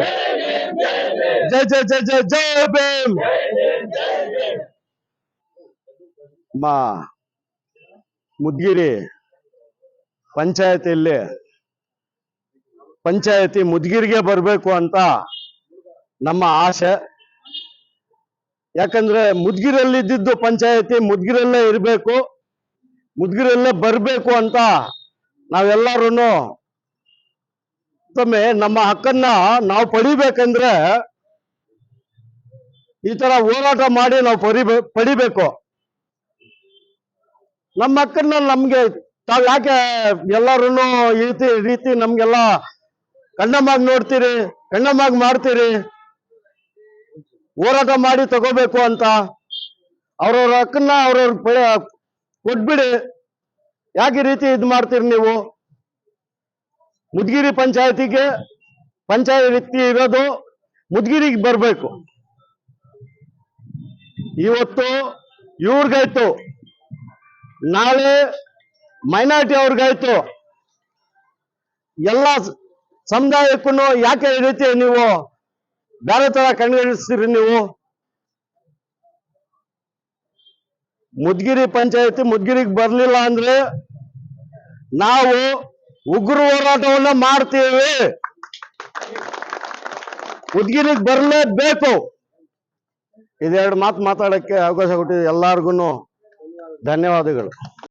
ಭೀಮ್ ಜೈ ಜೈ ಜೈ ಜೈ ಜೈ ಭೀಮ್ ಮಾ, ಮುದ್ಗಿರಿ, ಪಂಚಾಯತಿಯಲ್ಲಿ. ಪಂಚಾಯತಿ ಮುದ್ಗಿರಿಗೆ ಬರಬೇಕು ಅಂತ ನಮ್ಮ ಆಸೆ. ಯಾಕಂದ್ರೆ ಮುದ್ಗಿರಲ್ಲಿದ್ದಿದ್ದು ಪಂಚಾಯತಿ ಮುದ್ಗಿರಲ್ಲೇ ಇರಬೇಕು, ಮುದ್ಗಿರಲ್ಲೇ ಬರಬೇಕು ಅಂತ ನಾವೆಲ್ಲರೂ ಮತ್ತೊಮ್ಮೆ ನಮ್ಮ ಹಕ್ಕನ್ನ ನಾವು ಪಡಿಬೇಕಂದ್ರೆ ಈ ತರ ಹೋರಾಟ ಮಾಡಿ ನಾವು ಪಡಿಬೇ ಪಡಿಬೇಕು. ನಮ್ಮ ಹಕ್ಕನ್ನ ನಮ್ಗೆ ತಾವ್ ಯಾಕೆ ಎಲ್ಲರೂ ಈ ರೀತಿ ರೀತಿ ನಮ್ಗೆಲ್ಲ ಕಣ್ಣಮ್ಮಾಗಿ ನೋಡ್ತೀರಿ ಕಣ್ಣಮ್ಮಾಗಿ ಮಾಡ್ತೀರಿ? ಹೋರಾಟ ಮಾಡಿ ತಗೋಬೇಕು ಅಂತ ಅವ್ರವ್ರ ಹಕ್ಕನ್ನ ಅವ್ರವ್ರ ಕೊಟ್ಬಿಡಿ. ಯಾಕೆ ರೀತಿ ಇದು ಮಾಡ್ತೀರಿ ನೀವು? ಮುದ್ಗಿರಿ ಪಂಚಾಯತಿಗೆ ಪಂಚಾಯತಿ ಇರೋದು ಮುದ್ಗಿರಿಗೆ ಬರಬೇಕು. ಇವತ್ತು ಇವ್ರಿಗಾಯ್ತು. ನಾಳೆ ಮೈನಾರಿಟಿ ಅವ್ರಿಗಾಯ್ತು. ಎಲ್ಲ ಸಮುದಾಯಕ್ಕೂ ಯಾಕೆ ಈ ರೀತಿ ನೀವು ಬೇರೆ ತರ ಕಣ್ಗಣಿಸ್ತೀರಿ ನೀವು? ಮುದ್ಗಿರಿ ಪಂಚಾಯತಿ ಮುದ್ಗಿರಿಗೆ ಬರಲಿಲ್ಲ ಅಂದ್ರೆ ನಾವು ಉಗ್ರ ಹೋರಾಟವನ್ನ ಮಾಡ್ತೀವಿ. ಮುದ್ಗಿರಿಗೆ ಬರಲೇಬೇಕು. ಇದೆರಡು ಮಾತು ಮಾತಾಡಕ್ಕೆ ಅವಕಾಶ ಕೊಟ್ಟಿದ್ದು ಎಲ್ಲಾರ್ಗು ಧನ್ಯವಾದಗಳು.